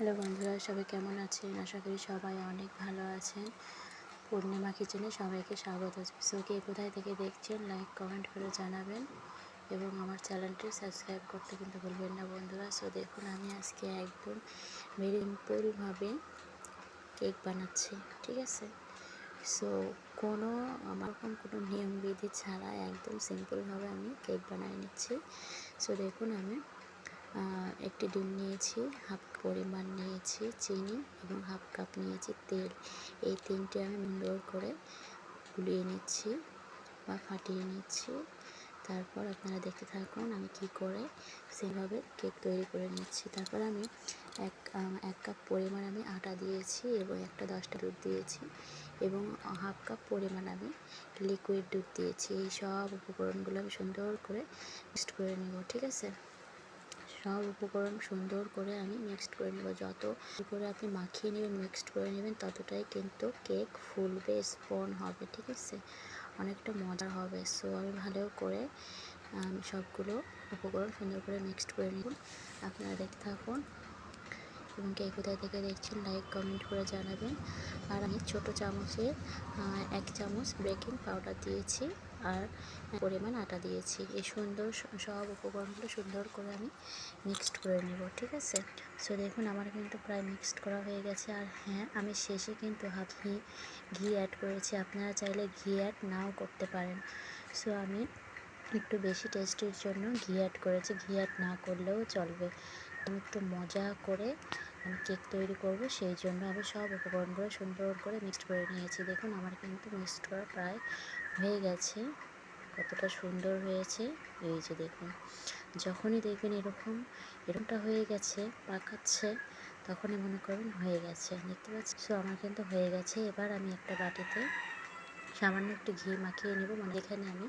Hello বন্ধুরা, সবাই কেমন আছেন? আশা করি সবাই অনেক ভালো আছেন। পূর্ণিমা কিচেনে সবাইকে স্বাগত। সো কে কোথায় থেকে দেখছেন লাইক কমেন্ট করে জানাবেন। এবং আমার চ্যানেলটি সাবস্ক্রাইব করতে কিন্তু ভুলবেন না বন্ধুরা। সো দেখুন, আমি আজকে একদম ভেরি সিম্পলভাবে কেক বানাচ্ছি, ঠিক আছে? সো কোনো আমার কোনো নিয়মবিধি ছাড়া একদম সিম্পলভাবে আমি কেক বানিয়ে নিচ্ছি। সো দেখুন, আমি একটি ডিম নিয়েছি, হাফ পরিমাণ নিয়েছি চিনি এবং হাফ কাপ নিয়েছি তেল। এই তিনটে আমি সুন্দর করে গুলিয়ে নিচ্ছি বা ফাটিয়ে নিচ্ছি। তারপর আপনারা দেখতে থাকুন আমি কি করে সেভাবে কেক তৈরি করে নিচ্ছি। তারপর আমি এক এক কাপ পরিমাণ আমি আটা দিয়েছি এবং একটা দশটা দুধ দিয়েছি এবং হাফ কাপ পরিমাণ আমি লিকুইড দুধ দিয়েছি। এই সব উপকরণগুলো আমি সুন্দর করে মিক্সড করে নেব, ঠিক আছে? সব উপকরণ সুন্দর করে আমি মিক্সড করে নেব। যত করে আপনি মাখিয়ে নেবেন মিক্সড করে নেবেন ততটাই কিন্তু কেক ফুলবে স্পন হবে ঠিক আছে? অনেকটা মজার হবে। সো আমি ভালো করে সবগুলো উপকরণ সুন্দর করে মিক্সড করে নেব আপনারা দেখতে থাকুন। এবং কে কোথায় থেকে দেখছেন লাইক কমেন্ট করে জানাবেন। আর আমি ছোট চামচের আহ, এক চামচ বেকিং পাউডার দিয়েছি। আর পরিমাণ আটা দিয়েছি। এই সুন্দর সব উপকরণগুলো সুন্দর করে আমি মিক্সড করে নেব, ঠিক আছে? সো দেখুন, আমার কিন্তু প্রায় মিক্সড করা হয়ে গেছে। আর হ্যাঁ আমি শেষে কিন্তু হাফ ঘি ঘি অ্যাড করেছি। আপনারা চাইলে ঘি অ্যাড নাও করতে পারেন। সো আমি একটু বেশি টেস্টের জন্য ঘি অ্যাড করেছি। ঘি অ্যাড না করলেও চলবে। আমি একটু মজা করে আমি কেক তৈরি করব। সেই জন্য আমি সব উপকরণগুলো সুন্দর করে মিক্সড করে নিয়েছি। দেখুন, আমার কিন্তু মিক্সড করা প্রায় হয়ে গেছে। কতটা সুন্দর হয়েছে। এই যে দেখুন, যখনই দেখবেন এরকম, এরকমটা হয়ে গেছে, পাকাচ্ছে, তখনই মনে করুন হয়ে গেছে। দেখতে পাচ্ছি সো আমার কিন্তু হয়ে গেছে। এবার আমি একটা বাটিতে সামান্য একটু ঘি মাখিয়ে নেব। মানে এখানে আমি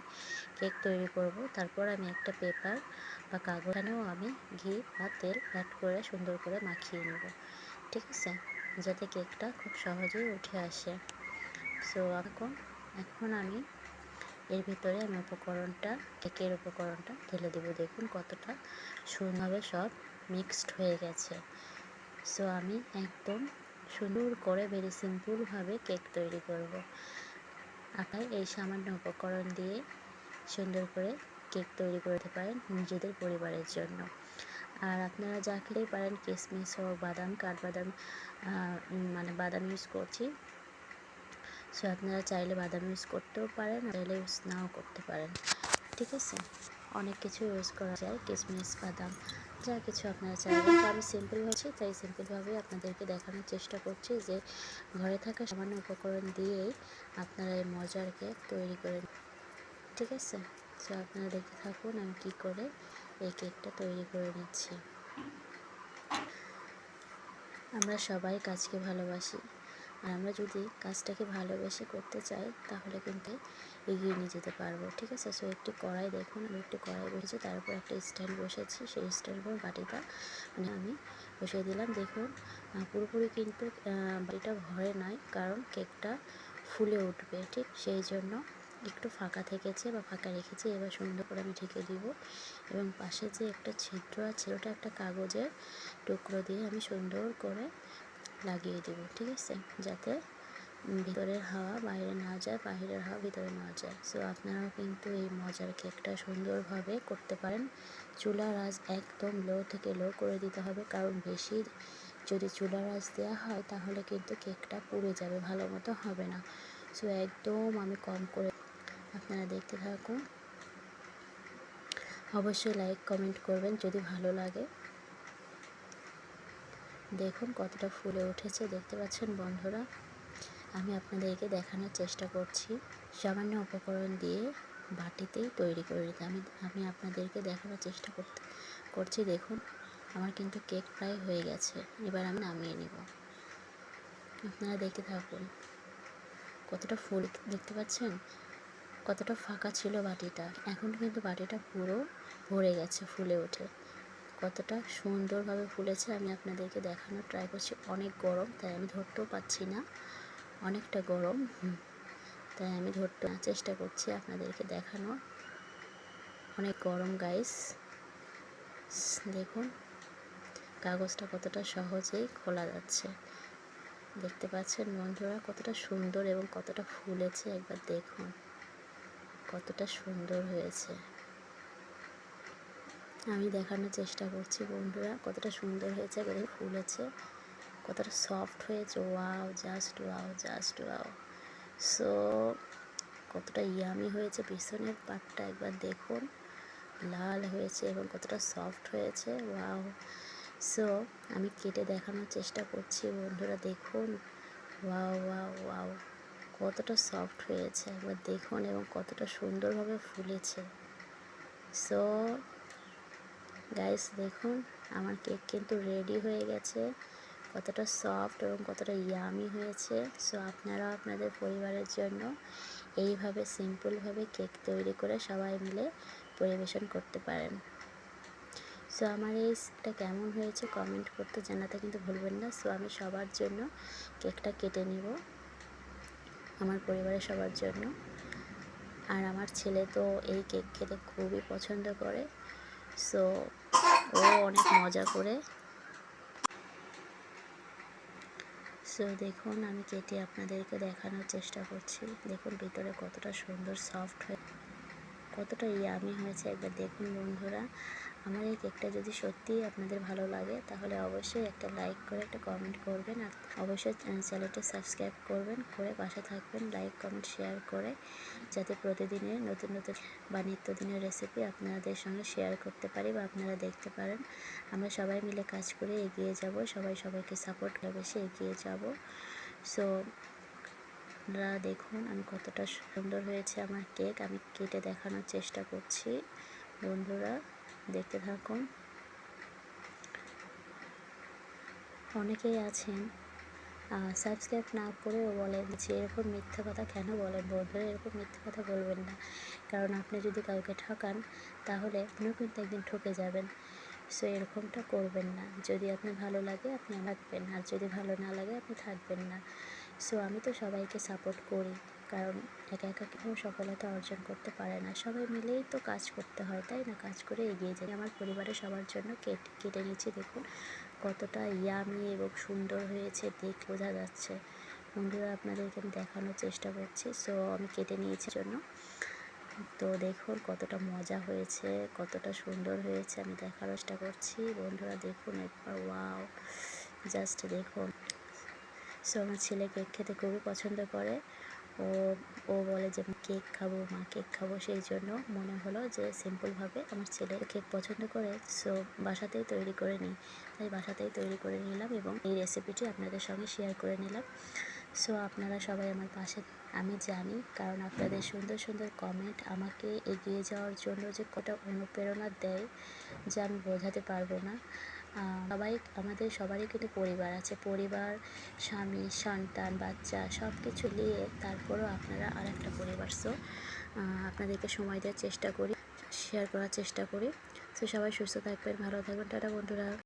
কেক তৈরি করব। তারপর আমি একটা পেপার বা কাগজখানেও আমি ঘি বা তেল অ্যাড করে সুন্দর করে মাখিয়ে নেব। ঠিক আছে? যাতে কেকটা খুব সহজেই উঠে আসে। সো এখন এখন আমি এর ভিতরে আমি উপকরণটা কেকের উপকরণটা ঢেলে দেবো। দেখুন কতটা সুন্দরভাবে সব মিক্সড হয়ে গেছে। সো আমি একদম সুন্দর করে ভেরি সিম্পলভাবে কেক তৈরি করব। আপনার এই সামান্য উপকরণ দিয়ে সুন্দর করে কেক তৈরি করতে পারেন নিজেদের পরিবারের জন্য। আর আপনারা যা খেলেই পারেন কিশমিশ হোক, বাদাম, কাঠবাদাম মানে বাদাম ইউজ করছি সো আপনারা চাইলে বাদাম ইউজ করতেও পারেন চাইলে ইউজ নাও করতে পারেন। ঠিক আছে? অনেক কিছু ইউজ করা যায় কিশমিশ বাদাম, যা কিছু আপনারা চাইবেন তো আমি সিম্পল হচ্ছে তাই সিম্পলভাবেই আপনাদেরকে দেখানোর চেষ্টা করছি যে, ঘরে থাকা সামান্য উপকরণ দিয়েই আপনারা এই মজার কেক তৈরি করে ঠিক আছে? সো আপনারা দেখতে থাকুন আমি কী করে এই কেকটা তৈরি করে নিচ্ছি। আমরা সবাই কাজকে ভালোবাসি। আর আমরা যদি কাজটাকে ভালোবেসে করতে চাই, তাহলে কিন্তু এগিয়ে নিয়ে যেতে পারব, ঠিক আছে? সো একটি কড়াই দেখুন, আমি একটি কড়াই বসেছি, তারপর একটা স্ট্যান্ড বসেছি, সেই স্ট্যান্ড উপর বাটিটা মানে আমি বসিয়ে দিলাম। দেখুন পুরোপুরি কিন্তু বাটিটা ভরে নয় কারণ কেকটা ফুলে উঠবে, ঠিক? সেই জন্য একটু ফাঁকা থেকেছে বা ফাঁকা রেখেছি, এবার সুন্দর করে আমি ঢেকে দিব। এবং পাশে যে একটা ছিদ্র আছে, ওটা একটা কাগজের টুকরো দিয়ে আমি সুন্দর করে লাগিয়ে দেব, ঠিক আছে? যাতে ভিতরের হাওয়া বাইরে না যায় বাইরের হাওয়া ভিতরে না যায়। সো আপনারাও কিন্তু এই মজার কেকটা সুন্দরভাবে করতে পারেন। চুলার আঁচ একদম লো থেকে লো করে দিতে হবে, কারণ বেশি যদি চুলার আঁচ দেওয়া হয়, তাহলে কিন্তু কেকটা পুড়ে যাবে, ভালো মতো হবে না। সো একদম আমি কম করে আপনারা দেখতে থাকুন। অবশ্যই লাইক কমেন্ট করবেন যদি ভালো লাগে। দেখুন কতটা ফুলে উঠেছে, দেখতে পাচ্ছেন বন্ধুরা? আমি আপনাদেরকে দেখানোর চেষ্টা করছি। সামান্য উপকরণ দিয়ে বাটিতেই তৈরি করে নিতে। আমি আমি আপনাদেরকে দেখানোর চেষ্টা করতে, করছি। দেখুন, আমার কিন্তু কেক প্রায় হয়ে গেছে। এবার আমি নামিয়ে নেব। আপনারা দেখতে থাকুন। কতটা ফুল দেখতে পাচ্ছেন? কতটা ফাঁকা ছিল বাটিটা। এখন কিন্তু বাটিটা পুরো ভরে গেছে, ফুলে উঠে। কতটা সুন্দরভাবে ফুলেছে আমি আপনাদেরকে দেখানোর ট্রাই করছি। অনেক গরম, তাই আমি ধরতেও পাচ্ছি না। অনেকটা গরম তাই আমি ধরতে চেষ্টা করছি আপনাদেরকে দেখানোর। অনেক গরম গাইস দেখুন, কাগজটা কতটা সহজেই খোলা যাচ্ছে। দেখতে পাচ্ছেন বন্ধুরা, কতটা সুন্দর এবং কতটা ফুলেছে, একবার দেখুন। কতটা সুন্দর হয়েছে। আমি দেখানোর চেষ্টা করছি, বন্ধুরা। কতটা সুন্দর হয়েছে একবার ফুলেছে। কতটা সফট হয়েছে। Wow just wow just wow so কতটা ইয়ামি হয়েছে পিছনের পাটটা একবার দেখুন। লাল হয়েছে এবং কতটা সফট হয়েছে। ওয়াও সো আমি কেটে দেখানোর চেষ্টা করছি, বন্ধুরা, দেখুন। ওয়াও ওয়াও ওয়াও কতটা সফট হয়েছে। একবার দেখুন এবং কতটা সুন্দরভাবে ফুলেছে। সো গাইস দেখুন, আমার কেক কিন্তু রেডি হয়ে গেছে। কতটা সফট এবং কতটা ইয়ামি হয়েছে। সো আপনারাও আপনাদের পরিবারের জন্য এইভাবে সিম্পলভাবে কেক তৈরি করে সবাই মিলে পরিবেশন করতে পারেন। সো আমার এইটা কেমন হয়েছে কমেন্ট করতে জানাতে কিন্তু ভুলবেন না। সো আমি সবার জন্য কেকটা কেটে নিব। আমার পরিবারের সবার জন্য। আর আমার ছেলে তো এই কেক খেতে খুবই পছন্দ করে। সো ও অনেক মজা করে। সো দেখুন, আমি কেটে আপনাদেরকে দেখানোর চেষ্টা করছি। দেখুন, ভিতরে কতটা সুন্দর সফট হয়ে কতটা ইয়ামি হয়েছে। একবার দেখুন বন্ধুরা। আমার এই কেকটা যদি সত্যিই আপনাদের ভালো লাগে, তাহলে অবশ্যই একটা লাইক করে, একটা কমেন্ট করবেন। আর অবশ্যই চ্যানেলটা সাবস্ক্রাইব করবেন, করে পাশে থাকবেন, লাইক কমেন্ট শেয়ার করে, যাতে প্রতিদিনের নতুন নতুন বা নিত্যদিনের রেসিপি আপনাদের সঙ্গে শেয়ার করতে পারি বা আপনারা দেখতে পারেন। আমরা সবাই মিলে কাজ করে এগিয়ে যাব, সবাই সবাইকে সাপোর্ট করে বেশি এগিয়ে যাব। সো আপনারা দেখুন আমি কতটা সুন্দর হয়েছে আমার কেক আমি কেটে দেখানোর চেষ্টা করছি বন্ধুরা। দেখতে থাকুন। অনেকেই আছেন সাবস্ক্রাইব না করেও বলেন যে এরকম মিথ্যা কথা কেন বলেন? বন্ধুরা, এরকম মিথ্যা কথা বলবেন না। কারণ আপনি যদি কাউকে ঠকান, তাহলে আপনিও কিন্তু একদিন ঠকে যাবেন। সো, এরকমটা করবেন না। যদি আপনার ভালো লাগে, আপনি থাকবেন। আর যদি ভালো না লাগে, আপনি থাকবেন না। সো, আমি তো সবাইকে সাপোর্ট করি। কারণ একা একা কেউ সফলতা অর্জন করতে পারে না। সবাই মিলেই তো কাজ করতে হয়, তাই না? কাজ করে এগিয়ে যাই। আমার পরিবারের সবার জন্য কেটে কেটে নিচ্ছি দেখুন। কতটা ইয়ামি এবং সুন্দর হয়েছে দেখ, বোঝা যাচ্ছে। বন্ধুরা, আপনাদেরকে আমি দেখানোর চেষ্টা করছি। সো আমি কেটে নিয়েছি জন্য। তো দেখুন, কতটা মজা হয়েছে, কতটা সুন্দর হয়েছে, আমি দেখার চেষ্টা করছি। বন্ধুরা, দেখুন একবার ওয়াও জাস্ট দেখুন। সো আমার ছেলে কেক খেতে খুবই পছন্দ করে। ও ও বলে যে কেক খাব, মা কেক খাব। সেই জন্য মনে হলো যে সিম্পলভাবে আমার ছেলে কেক পছন্দ করে সো বাসাতেই তৈরি করে নিই। তাই বাসাতেই তৈরি করে নিলাম এবং এই রেসিপিটি আপনাদের সঙ্গে শেয়ার করে নিলাম। সো আপনারা সবাই আমার পাশে, আমি জানি, কারণ আপনাদের সুন্দর সুন্দর কমেন্ট আমাকে এগিয়ে যাওয়ার জন্য যে কটা অনুপ্রেরণা দেয়, যা আমি বোঝাতে পারব না। সবাই, আমাদের সবারই কিন্তু পরিবার আছে। পরিবার, স্বামী, সন্তান, বাচ্চা সব কিছু নিয়ে তারপরেও আপনারা আর একটা পরিবার সো আপনাদেরকে সময় দেওয়ার চেষ্টা করি শেয়ার করার চেষ্টা করি। তো সবাই সুস্থ থাকবেন, ভালো থাকবেন। টাটা, বন্ধুরা।